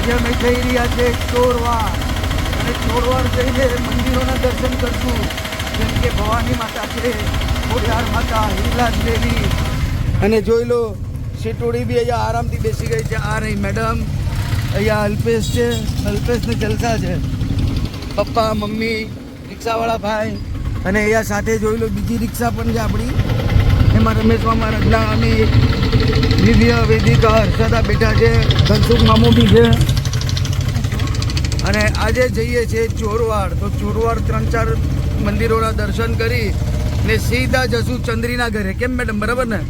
આજે અમે જઈ રહ્યા છે ચોરવાડ. અને ચોરવાડ જઈને મંદિરોના દર્શન કરશું. જેમ કે ભવાની માતા છે ખોડિયાર માતા હિલાસ દેવી. અને જોઈ લો સીટોડી બી અહીંયા આરામથી બેસી ગઈ છે. આ રહી મેડમ. અહીંયા અલ્પેશ છે. અલ્પેશને જલસા છે. પપ્પા, મમ્મી, રિક્ષાવાળા ભાઈ. અને અહીંયા સાથે જોઈ લો બીજી રિક્ષા પણ છે આપણી. એમાં રમેશ મામા રત્ના અમી દિવ્ય વેદિકા હર્ષદા બેઠા છે ધનસુખ મામો બી છે. અને આજે જઈએ છીએ ચોરવાડ. તો ચોરવાડ ત્રણ ચાર મંદિરોના દર્શન કરી ને સીધા જશું ચંદ્રીના ઘરે. કેમ મેડમ બરાબર ને?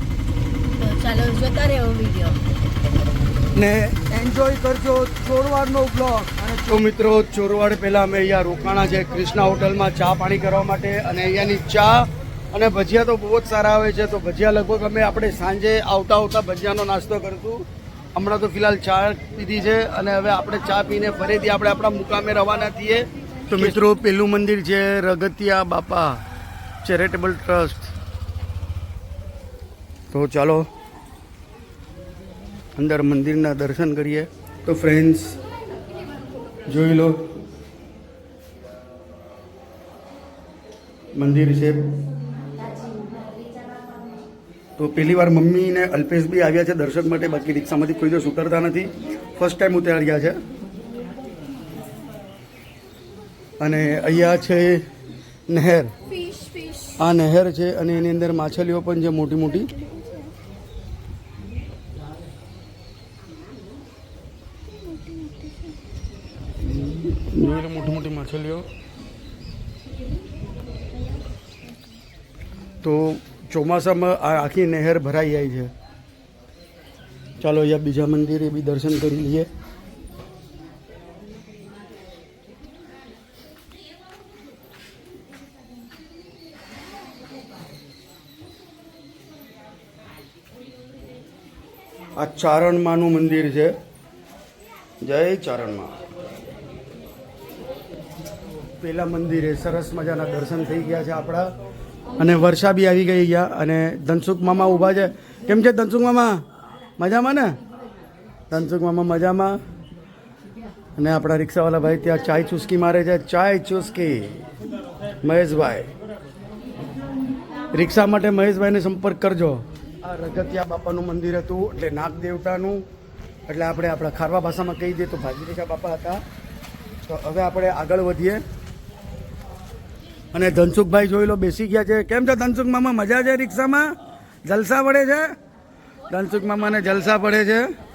ચાલો જોતા રહેવો વીડિયો ને એન્જોય કરજો ચોરવાડનો બ્લોગ અને તો મિત્રો ચોરવાડ પહેલાં અમે અહીંયા રોકાણા છે કૃષ્ણા હોટલમાં ચા પાણી કરવા માટે. અને અહીંયાની ચા અને ભજીયા તો બહુ જ સારા આવે છે. તો ભજીયા લગભગ અમે આપણે સાંજે આવતા આવતા ભજીયાનો નાસ્તો કરીશું. હમણાં તો ફિલહાલ ચા પીધી છે અને હવે આપણે ચા પીને ફરીથી આપણે આપણા મુકામે રવાના થઈએ. તો મિત્રો, પેલું મંદિર છે રગતિયા બાપા ચેરિટેબલ ટ્રસ્ટ. તો ચાલો, અંદર મંદિરના દર્શન કરીએ. તો ફ્રેન્ડ્સ, જોઈ લો. મંદિર છે તો પહેલી વાર મમ્મી ને અલ્પેશ બી આવ્યા છે દર્શક માટે બાકી રિક્ષામાંથી કોઈ દિવસ ઉતરતા નથી. ફર્સ્ટ ટાઈમ ઉતાર્યા છે. અને અહીંયા છે નહેર. આ નહેર છે અને એની અંદર માછલીઓ પણ છે મોટી મોટી. મોટી મોટી માછલીઓ. તો ચોમાસામાં આ આખી નહેર ભરાઈ જાય છે. ચાલો અહીંયા બીજા મંદિરે બી દર્શન કરી લઈએ. આ ચારણમાનું મંદિર છે. જય ચારણમાં. પેલા મંદિરે સરસ મજાના દર્શન થઈ ગયા છે આપણા. અને વર્ષા બી આવી ગઈ ગયા અને ધનસુખ મામા ઊભા છે. કેમ છે ધનસુખ મામા? મજામાં ને? ધનસુખ મામા મજામાં. અને આપણા રિક્ષાવાળા ભાઈ ત્યાં ચાય ચુસ્કી મારે છે. ચાય ચુસ્કી. મહેશભાઈ. રિક્ષા માટે મહેશભાઈને સંપર્ક કરજો. આ રગતિયા બાપાનું મંદિર હતું, એટલે નાગ દેવતાનું એટલે આપણે આપણા ખારવા ભાષામાં કહી દઈએ તો ભાગીરેખા બાપા હતા. તો હવે આપણે આગળ વધીએ. અને ધનસુખભાઈ જોઈ લો બેસી ગયા છે. કેમ છે ધનસુખ મામા? મજા છે રિક્ષામાં? જલસા પડે છે? ધનસુખ મામાને જલસા પડે છે.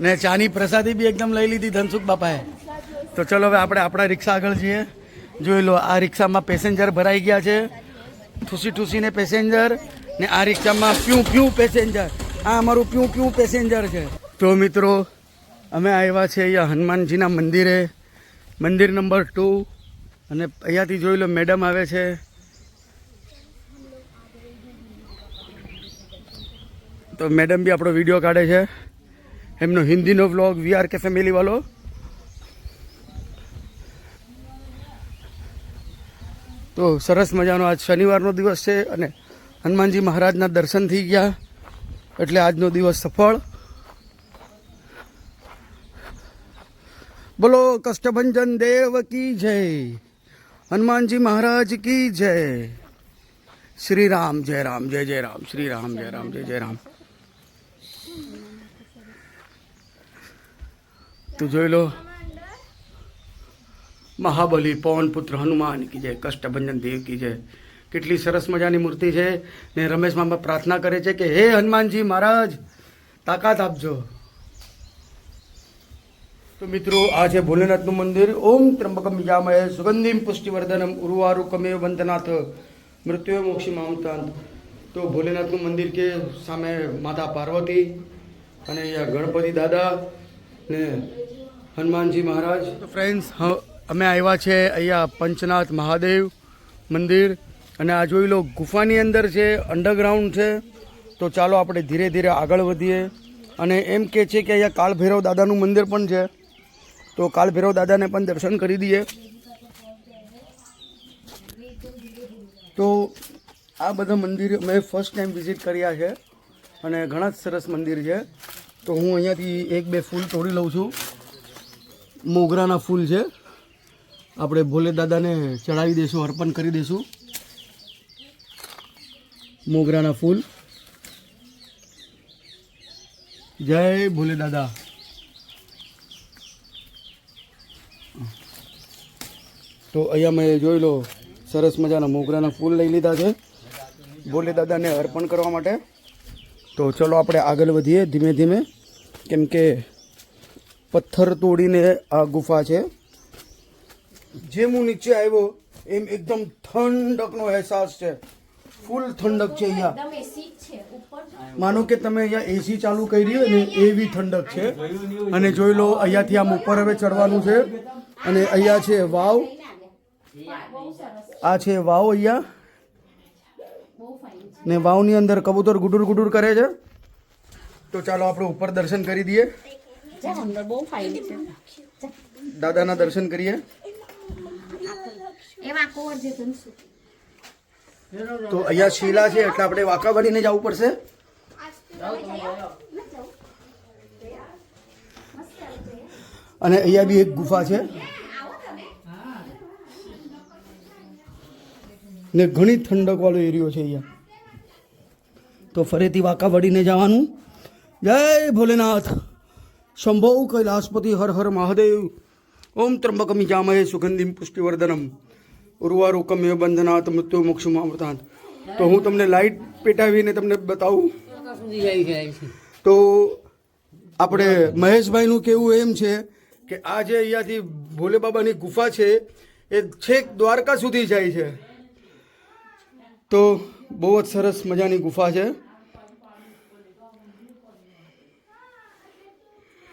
ને ચાની પ્રસાદી બી એકદમ લઈ લીધી ધનસુખ બાપાએ. તો ચલો હવે આપણે આપણા રિક્ષા આગળ જઈએ. જોઈ લો, આ રિક્ષામાં પેસેન્જર ભરાઈ ગયા છે. ઠૂસી ઠૂસીને પેસેન્જર ને આ રિક્ષામાં પ્યું પ્યું પેસેન્જર. આ અમારું પ્યું પ્યું પેસેન્જર છે. તો મિત્રો, અમે આવ્યા છે અહીંયા હનુમાનજીના મંદિરે. મંદિર નંબર ટુ. અને અહીંયાથી જોઈ લો મેડમ આવે છે. તો મેડમ બી આપણો વીડિયો કાઢે છે. એમનો હિન્દીનો vlog V R K family વાળો. તો સરસ મજાનો આજ શનિવારનો દિવસ છે અને હનુમાનજી મહારાજના દર્શન થઈ ગયા. એટલે આજનો દિવસ સફળ. બોલો કષ્ટભંજન દેવ કી જય, હનુમાનજી મહારાજ કી જય. શ્રી રામ જય રામ, જય જય રામ શ્રી રામ જય રામ, જય જય રામ. તું જોઈ લો, મહાબલી, પવન પુત્ર, હનુમાન કી જય, કષ્ટભંજન દેવ કી જય. કેટલી સરસ મજાની મૂર્તિ છે ને રમેશ મામા પ્રાર્થના કરે છે કે, હે હનુમાનજી મહારાજ, તાકાત આપજો. તો મિત્રો આ છે ભોલેનાથનું મંદિર, ઓમ ત્રંબકમ યામય સુગંધિમ પુષ્ટિવર્ધનમ, ઉર્વારુ કમે વંદનાથ મૃત્યુ મોક્ષી મામતાંત તો ભોલેનાથનું મંદિર કે સામે માતા પાર્વતી અને અહીંયા ગણપતિ દાદા ને હનુમાનજી મહારાજ. તો ફ્રેન્ડ્સ અમે આવ્યા છે અહીંયા પંચનાથ મહાદેવ મંદિર અને આ જોઈ લો, ગુફાની અંદર છે અંડરગ્રાઉન્ડ છે. તો ચાલો આપણે ધીરે ધીરે આગળ વધીએ. અને એમ કે છે કે અહીંયા કાળભૈરવ દાદાનું મંદિર પણ છે. તો કાલ ભૈરવ દાદાને પણ દર્શન કરી દઈએ. તો આ બધા મંદિર મેં ફર્સ્ટ ટાઈમ વિઝિટ કર્યા છે અને ઘણા જ સરસ મંદિર છે. તો હું અહીંયાથી એક બે ફૂલ તોડી લઉં છું. મોગરાના ફૂલ છે. આપણે ભોલે દાદાને ચડાવી દઈશું, અર્પણ કરી દઈશું. મોગરાના ફૂલ. જય ભોલે દાદા. તો અહીંયા મેં જોઈ લો સરસ મજાના મોગરાના ફૂલ લઈ લીધા છે. ભોલે દાદાને અર્પણ કરવા માટે. તો ચલો આપણે આગળ વધીએ ધીમે ધીમે. કેમ કે પથ્થર તોડીને આ ગુફા છે. જેમ હું નીચે આવ્યો એમ એકદમ ઠંડકનો અહેસાસ છે. ફૂલ ઠંડક છે અહીંયા. માનો કે તમે અહીંયા એસી ચાલુ કરી હોય ને એવી ઠંડક છે. અને જોઈ લો અહીંયાથી આમ ઉપર હવે ચડવાનું છે. અને અહીંયા છે વાવ. આ છે વાવ અહીંયા. ને વાવની અંદર કબૂતર ગુડુર ગુડુર કરે છે. તો ચાલો આપણે ઉપર દર્શન કરી દઈએ. બહુ ફાઇન છે દાદાના દર્શન કરીએ. એમાં કોર જે શું તો અહીંયા શીલા છે એટલે આપણે વાંકા જવું પડશે. અને અહીંયા બી એક ગુફા છે. ને ઘણી ઠંડકવાળો એરિયો છે અહીંયા. તો ફરીથી વાંકા વળીને જવાનું. જય ભોલેનાથ. શંભો કૈલાસપતિ હર હર મહાદેવ. ઓમ ત્રંબકમી જામહે સુગંધિમ પુષ્ટિવર્ધનમ. ઉર્વારુકમ્ય બંધનાથ મૃત્યુ મોક્ષ અમૃતાંત. તો હું તમને લાઈટ પેટાવીને તમને બતાવું. તો આપણે મહેશભાઈનું કેવું એમ છે કે આ જે અહીંયાથી ભોલે બાબાની ગુફા છે, એ છેક દ્વારકા સુધી જાય છે. તો બહુ જ સરસ મજાની ગુફા છે.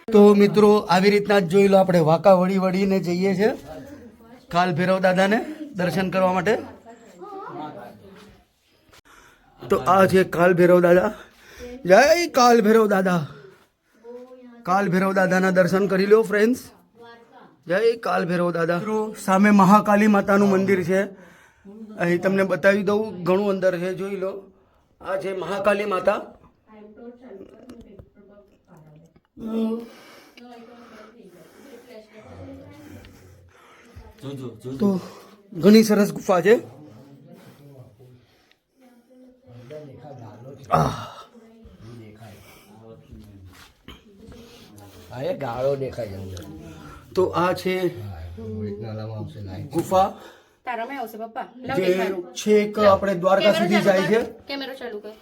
તો મિત્રો, આવી રીતના જ જોઈ લો આપણે વાંકા વળી વળીને જઈએ છીએ કાલ ભૈરવ દાદાને દર્શન કરવા માટે. તો આ છે કાલ ભૈરવ દાદા. જય કાલ ભૈરવ દાદા. કાલ ભૈરવ દાદાના દર્શન કરી લો ફ્રેન્ડ્સ જય કાલ ભૈરવ દાદા. સામે મહાકાલી માતાનું મંદિર છે. અહીં તમને બતાવી દઉં ઘણું અંદર છે જોઈ લો. આ છે મહાકાલી માતા. તો ઘણી સરસ ગુફા છે. ગાળો દેખાય તો આ છે ગુફા. તારામાં આવશે પપ્પા. જે છેક આપણે દ્વારકા સુધી જાય છે. કેમેરો ચાલુ કર.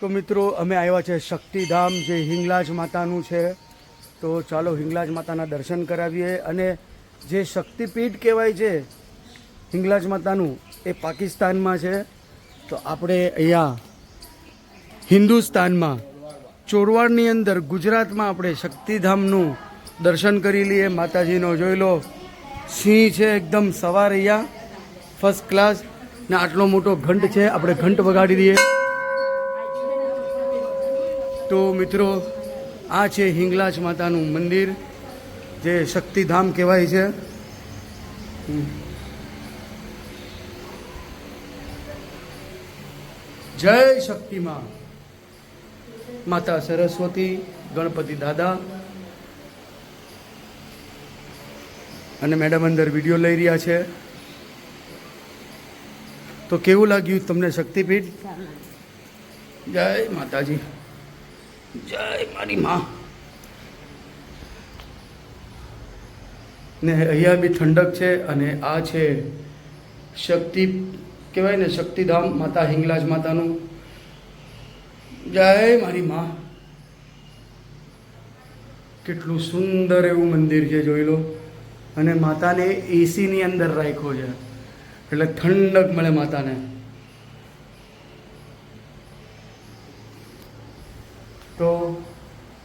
તો મિત્રો અમે આવ્યા છે શક્તિધામ જે હિંગલાજ માતાનું છે. તો ચાલો હિંગલાજ માતાના દર્શન કરાવીએ અને જે શક્તિપીઠ કહેવાય છે હિંગલાજ માતાનું એ પાકિસ્તાનમાં છે. તો આપણે અહીંયા હિન્દુસ્તાનમાં ચોરવાડની અંદર ગુજરાતમાં આપણે શક્તિધામનું દર્શન કરી લઈએ. માતાજીનો જોઈ લો. સિંહ છે એકદમ સવાર અહીંયા ફર્સ્ટ ક્લાસ ને આટલો મોટો ઘંટ છે, આપણે ઘંટ વગાડી દઈએ. તો મિત્રો, આ છે હિંગલાજ માતાનું મંદિર, જે શક્તિધામ કહેવાય છે. જય શક્તિમાં માતા સરસ્વતી, ગણપતિ દાદા. અને મેડમ અંદર વીડિયો લઈ રહ્યા છે. તો કેવું લાગ્યું તમને શક્તિપીઠ? જય માતાજી. જય મારી મા. ને અહીંયા બી ઠંડક છે અને આ છે શક્તિ, કહેવાય ને શક્તિધામ માતા હિંગલાજ માતાનું. જય મારી મા. કેટલું સુંદર એવું મંદિર છે, જોઈ લો. અને માતાને એસીની અંદર રાખ્યો છે. એટલે ઠંડક મળે માતાને. તો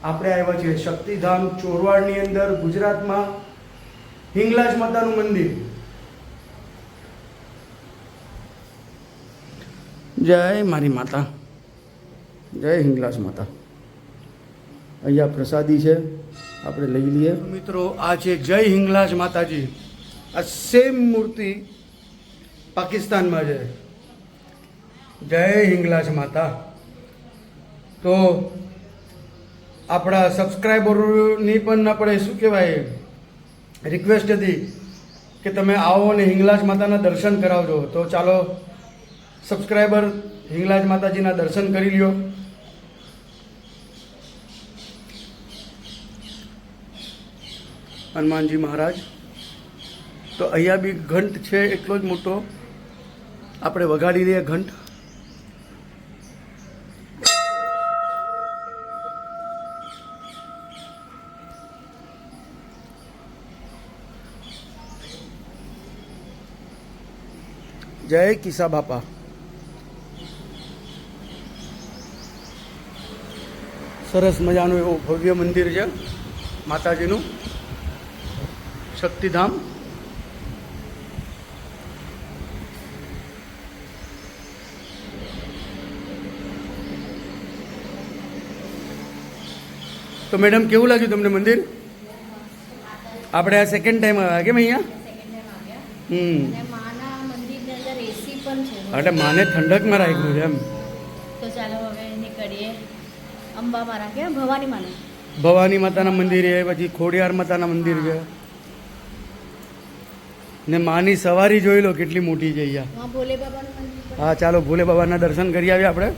આપણે આવ્યા છીએ શક્તિધામ ચોરવાડની અંદર ગુજરાતમાં હિંગલાજ માતાનું મંદિર. જય મારી માતા. જય હિંગલાજ માતા. અહીંયા પ્રસાદી છે. આપણે લઈ લઈએ. મિત્રો, આ છે જય હિંગલાજ માતાજી. આ સેમ મૂર્તિ પાકિસ્તાનમાં છે. જય હિંગલાજ માતા. તો આપણા સબસ્ક્રાઈબરોની પણ આપણે શું કહેવાય રિક્વેસ્ટ હતી કે તમે આવો અને હિંગલાજ માતાના દર્શન કરાવજો. તો ચાલો સબસ્ક્રાઈબર હિંગલાજ માતાજીના દર્શન કરી લ્યો. હનુમાનજી મહારાજ. તો અહીંયા બી ઘંટ છે એટલો જ મોટો. આપણે વગાડી દઈએ ઘંટ. જય કિસા બાપા. સરસ મજાનું એવું ભવ્ય મંદિર છે માતાજીનું. શક્તિધામ તો મેડમ કેવું લાગ્યું તમને મંદિર આપણે આ સેકન્ડ ટાઈમ આવ્યા કેમ અહીંયા હમ એટલે માને ઠંડકમાં રાખ્યું છે એમ તો ચાલો હવે નીકળીએ અંબા મારા કે ભવાની માનું ભવાની માતાના મંદિર છે પછી ખોડિયાર માતાના મંદિર છે ને માની સવારી જોઈ લો કેટલી મોટી છે અહીંયા. હા ચાલો ભોલે બાબાના દર્શન કરી આવીએ આપણે.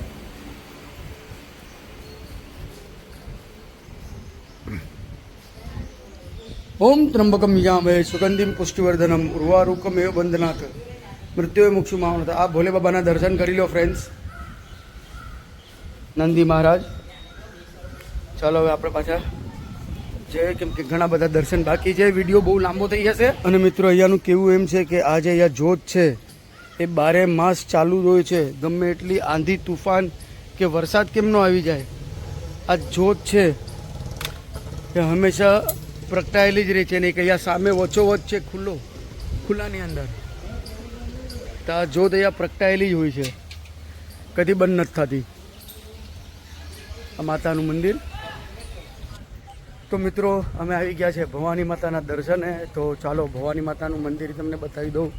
ઓમ ત્રંબકમ યામે સુગંધિમ પુષ્ટિવર્ધનમ ઉર્વારુકમેવ બંધનાથ મૃત્યુએ મુક્ષુ માવનત આ ભોલે બાબાના દર્શન કરી લો ફ્રેન્ડ્સ નંદી મહારાજ. ચાલો હવે આપણે પાછા જે કેમ કે ઘણા બધા દર્શન બાકી છે. વીડિયો બહુ લાંબો થઈ જશે. અને મિત્રો, અહીંયાનું કેવું એમ છે કે આ જે અહીંયા જોત છે. એ બારે માસ ચાલુ જ હોય છે. ગમે એટલી આંધી, તુફાન કે વરસાદ કેમ ન આવી જાય. આ જોત છે એ હંમેશા પ્રગટાયેલી જ રહે છે ને એક અહીંયા સામે વચ્ચોવચ છે ખુલ્લો, ખુલ્લાની અંદર. તો આ જોત અહીંયા પ્રગટાયેલી જ હોય છે. કદી બંધ નથી થતી. આ માતાનું મંદિર. તો મિત્રો, અમે આવી ગયા છે ભવાની માતાના દર્શને. તો ચાલો ભવાની માતાનું મંદિર તમને બતાવી દઉં.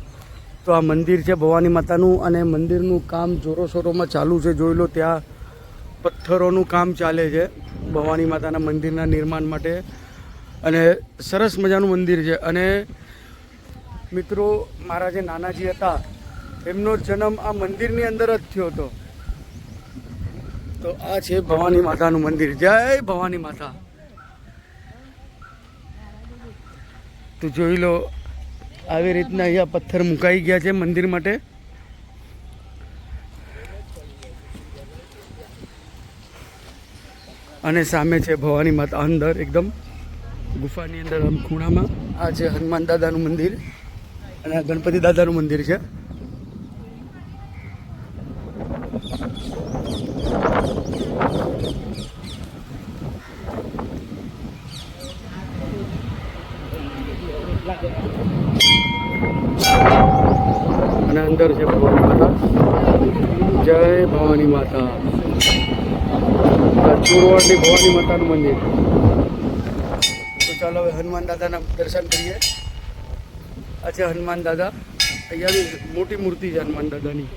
તો આ મંદિર છે ભવાની માતાનું અને મંદિરનું કામ જોરો શોરોમાં ચાલુ છે. જોઈ લો ત્યાં પથ્થરોનું કામ ચાલે છે ભવાની માતાના મંદિરના નિર્માણ માટે. અને સરસ મજાનું મંદિર છે. અને મિત્રો, મારા જે નાનાજી હતા, એમનો જન્મ આ મંદિરની અંદર જ થયો હતો. તો આ છે ભવાની માતાનું મંદિર. જય ભવાની માતા. તો જોઈ લો, આવી રીતના અહીંયા પથ્થર મુકાઈ ગયા છે મંદિર માટે. અને સામે છે ભવાની માતા અંદર, એકદમ ગુફાની અંદર, આમ ખૂણામાં. આ છે હનુમાન દાદાનું મંદિર અને આ ગણપતિ દાદાનું મંદિર છે. અંદર છે ભવાની માતા. જય ભવાની માતા. ચુરવાડની ભવાની માતાનું મંદિર. તો ચાલો હવે હનુમાન દાદાના દર્શન કરીએ. આ હનુમાન દાદા અહીંયાની મોટી મૂર્તિ છે હનુમાન દાદાની.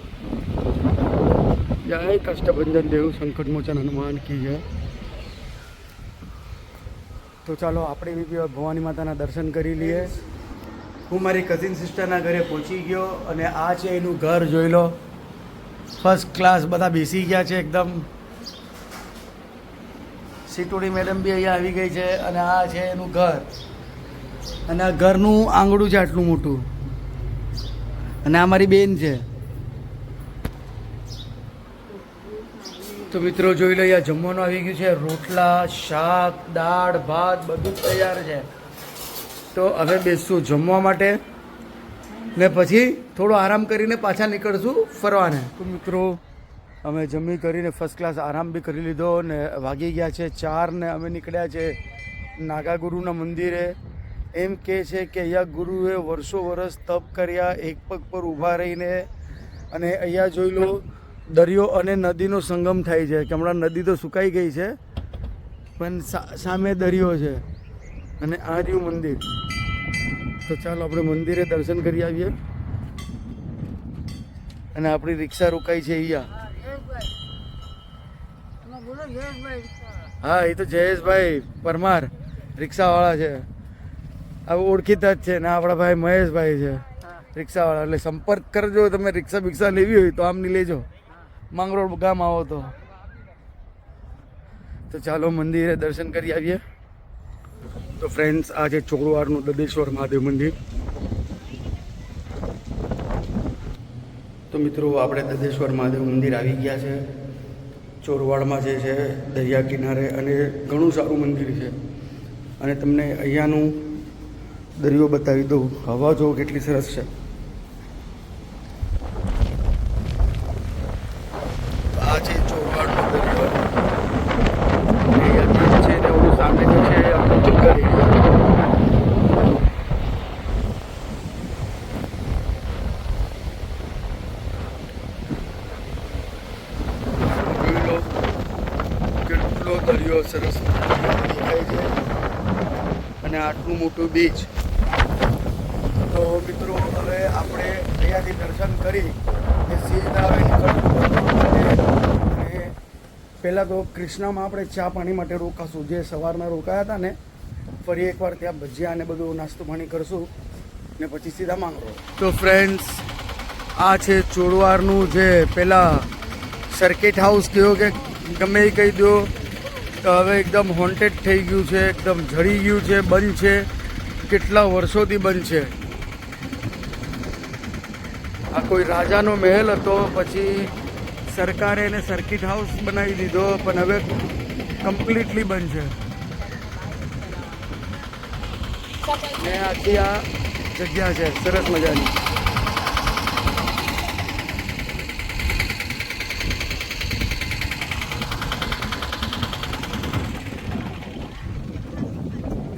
જય કષ્ટભંજન દેવ સંકટ મોચન હનુમાન કી જય. તો ચાલો આપણે ભવાની માતાના દર્શન કરી લઈએ. હું મારી કઝિન સિસ્ટરના ઘરે પહોંચી ગયો અને આ છે એનું ઘર જોઈ લો. ફર્સ્ટ ક્લાસ બધા બેસી ગયા છે એકદમ. સીટોડી મેડમ બી અહીંયા આવી ગઈ છે અને આ છે એનું ઘર. અને આ ઘરનું આંગણું છે આટલું મોટું. અને આ મારી બેન છે. તો મિત્રો જોઈ લો, અહીંયા જમવાનું આવી ગયું છે. રોટલા, શાક, દાળ, ભાત બધું જ તૈયાર છે. તો હવે બેસશું જમવા માટે. ને પછી થોડો આરામ કરીને પાછા નીકળશું ફરવાને. તો મિત્રો, અમે જમી કરીને ફર્સ્ટ ક્લાસ આરામ બી કરી લીધો ને વાગી ગયા છે ચાર ને અમે નીકળ્યા છે નાગા ગુરુના મંદિરે. એમ કહે છે કે અહીંયા ગુરુએ વર્ષો વર્ષ તપ કર્યા, એક પગ પર ઊભા રહીને. અને અહીંયા જોઈ લો, દરિયો અને નદીનો સંગમ થાય છે, કે હમણાં નદી તો સુકાઈ ગઈ છે, પણ સામે દરિયો છે. અને આ રહ્યું મંદિર. તો ચાલો આપણે મંદિરે દર્શન કરી આવીએ. અને આપણી રિક્ષા રોકાઈ છે અહીંયા. હા, એ તો જયેશભાઈ પરમાર રિક્ષાવાળા છે. હવે ઓળખીતા જ છે ને આપણા ભાઈ મહેશભાઈ છે. રિક્ષાવાળા. એટલે સંપર્ક કરજો, તમે રિક્ષા બિક્ષા લેવી હોય તો આમની લેજો. માંગરોળ ગામ આવો તો. તો ચાલો મંદિરે દર્શન કરી આવીએ. તો ફ્રેન્ડ્સ આ છે ચોરવાડનું દદેશ્વર મહાદેવ મંદિર. તો મિત્રો, આપણે દદેશ્વર મહાદેવ મંદિર આવી ગયા છે. ચોરવાડમાં જે છે, દરિયા કિનારે અને ઘણું સારું મંદિર છે. અને તમને અહીંયાનું દરિયો બતાવી દઉં. હવા જો કેટલી સરસ છે આ છે ચોરવાડનો દરિયો અહીંયા બીચ છે ને ઓલું સામે જે છે આપણું જંગલ એરિયા જોઈ લો કેટલો દરિયો સરસ દેખાય છે અને આટલું મોટું બીચ. તો મિત્રો, હવે આપણે અહીંયાથી દર્શન કરી એ સીધા અને પહેલાં તો કૃષ્ણામાં આપણે ચા પાણી માટે રોકાશું. જે સવારમાં રોકાયા હતા ને, ફરી એકવાર ત્યાં ભજીયા અને બધું નાસ્તો પાણી કરશું ને પછી સીધા માંગરો તો ફ્રેન્ડ્સ આ છે ચોડવારનું જે પેલા સર્કિટ હાઉસ કયો કે ગમે એ કહી દો તો હવે એકદમ હોન્ટેડ થઈ ગયું છે, એકદમ જળી ગયું છે, બંધ છે. કેટલા વર્ષોથી બંધ છે આ કોઈ રાજાનો મહેલ હતો, પછી સરકારે એને સર્કિટ હાઉસ બનાવી દીધો, પણ હવે કમ્પ્લીટલી બંધ છે ને આખી આ જગ્યા છે, સરસ મજાની.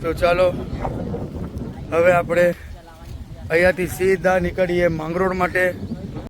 તો ચાલો હવે આપણે અહીંયાથી સીધા નીકળીએ માંગરોળ માટે.